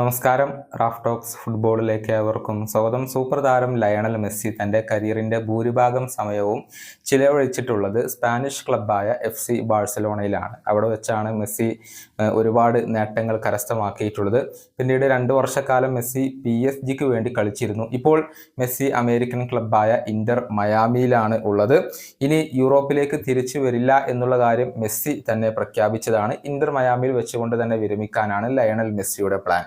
നമസ്കാരം. Raf talks ഫുട്ബോളിലേക്ക് ഏവർക്കും സ്വാഗതം. സൂപ്പർ താരം ലയണൽ മെസ്സി തന്റെ കരിയറിന്റെ ഭൂരിഭാഗം സമയവും ചിലവഴിച്ചിട്ടുള്ളത് സ്പാനിഷ് ക്ലബ്ബായ എഫ് സി ബാഴ്സലോണയിലാണ്. അവിടെ വെച്ചാണ് മെസ്സി ഒരുപാട് നേട്ടങ്ങൾ കരസ്ഥമാക്കിയിട്ടുള്ളത്. പിന്നീട് രണ്ട് വർഷക്കാലം മെസ്സി പി എസ് ജിക്ക് വേണ്ടി കളിച്ചിരുന്നു. ഇപ്പോൾ മെസ്സി അമേരിക്കൻ ക്ലബ്ബായ ഇന്റർ മയാമിയിലാണ് ഉള്ളത്. ഇനി യൂറോപ്പിലേക്ക് തിരിച്ചു വരില്ല എന്നുള്ള കാര്യം മെസ്സി തന്നെ പ്രഖ്യാപിച്ചതാണ്. ഇന്റർ മയാമിയിൽ വെച്ചുകൊണ്ട് തന്നെ വിരമിക്കാനാണ് ലയണൽ മെസ്സിയുടെ പ്ലാൻ.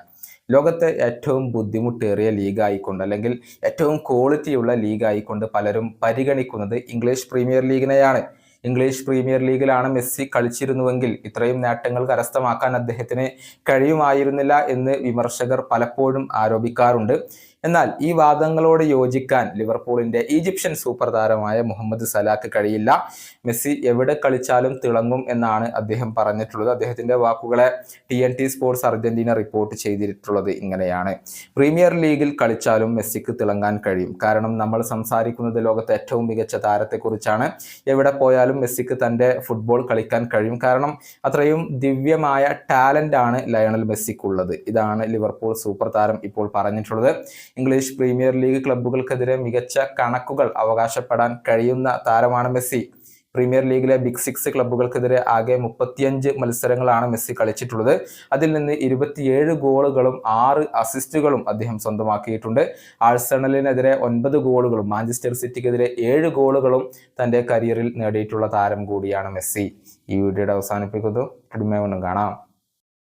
ലോകത്തെ ഏറ്റവും ബുദ്ധിമുട്ടേറിയ ലീഗായിക്കൊണ്ട് അല്ലെങ്കിൽ ഏറ്റവും ക്വാളിറ്റിയുള്ള ലീഗായിക്കൊണ്ട് പലരും പരിഗണിക്കുന്നത് ഇംഗ്ലീഷ് പ്രീമിയർ ലീഗിനെയാണ്. ഇംഗ്ലീഷ് പ്രീമിയർ ലീഗിലാണ് മെസ്സി കളിച്ചിരുന്നുവെങ്കിൽ ഇത്രയും നേട്ടങ്ങൾ കരസ്ഥമാക്കാൻ അദ്ദേഹത്തിന് കഴിയുമായിരുന്നില്ല എന്ന് വിമർശകർ പലപ്പോഴും ആരോപിക്കാറുണ്ട്. എന്നാൽ ഈ വാദങ്ങളോട് യോജിക്കാൻ ലിവർപൂളിന്റെ ഈജിപ്ഷ്യൻ സൂപ്പർ താരമായ മുഹമ്മദ് സലാക്ക് കഴിയില്ല. മെസ്സി എവിടെ കളിച്ചാലും തിളങ്ങും എന്നാണ് അദ്ദേഹം പറഞ്ഞിട്ടുള്ളത്. അദ്ദേഹത്തിന്റെ വാക്കുകളെ T N T sports Argentina report ചെയ്തിട്ടുള്ളത് ഇങ്ങനെയാണ്. പ്രീമിയർ ലീഗിൽ കളിച്ചാലും മെസ്സിക്ക് തിളങ്ങാൻ കഴിയും. കാരണം നമ്മൾ സംസാരിക്കുന്നത് ലോകത്തെ ഏറ്റവും മികച്ച താരത്തെക്കുറിച്ചാണ്. എവിടെ പോയാലും മെസ്സിക്ക് തന്റെ ഫുട്ബോൾ കളിക്കാൻ കഴിയും. കാരണം അത്രയും ദിവ്യമായ ടാലന്റ് ആണ് ലയണൽ മെസ്സിക്കുള്ളത്. ഇതാണ് ലിവർപൂൾ സൂപ്പർ താരം ഇപ്പോൾ പറഞ്ഞിട്ടുള്ളത്. ഇംഗ്ലീഷ് പ്രീമിയർ ലീഗ് ക്ലബ്ബുകൾക്കെതിരെ മികച്ച കണക്കുകൾ അവകാശപ്പെടാൻ കഴിയുന്ന താരമാണ് മെസ്സി. പ്രീമിയർ ലീഗിലെ ബിഗ് സിക്സ് ക്ലബ്ബുകൾക്കെതിരെ ആകെ മുപ്പത്തിയഞ്ച് മത്സരങ്ങളാണ് മെസ്സി കളിച്ചിട്ടുള്ളത്. അതിൽ നിന്ന് ഇരുപത്തിയേഴ് ഗോളുകളും ആറ് അസിസ്റ്റുകളും അദ്ദേഹം സ്വന്തമാക്കിയിട്ടുണ്ട്. ആഴ്സണലിനെതിരെ ഒൻപത് ഗോളുകളും മാഞ്ചസ്റ്റർ സിറ്റിക്കെതിരെ ഏഴ് ഗോളുകളും തന്റെ കരിയറിൽ നേടിയിട്ടുള്ള താരം കൂടിയാണ് മെസ്സി. ഈ വീഡിയോയുടെ അവസാനിപ്പിക്കുന്നു. കടുമയൊന്നും കാണാം.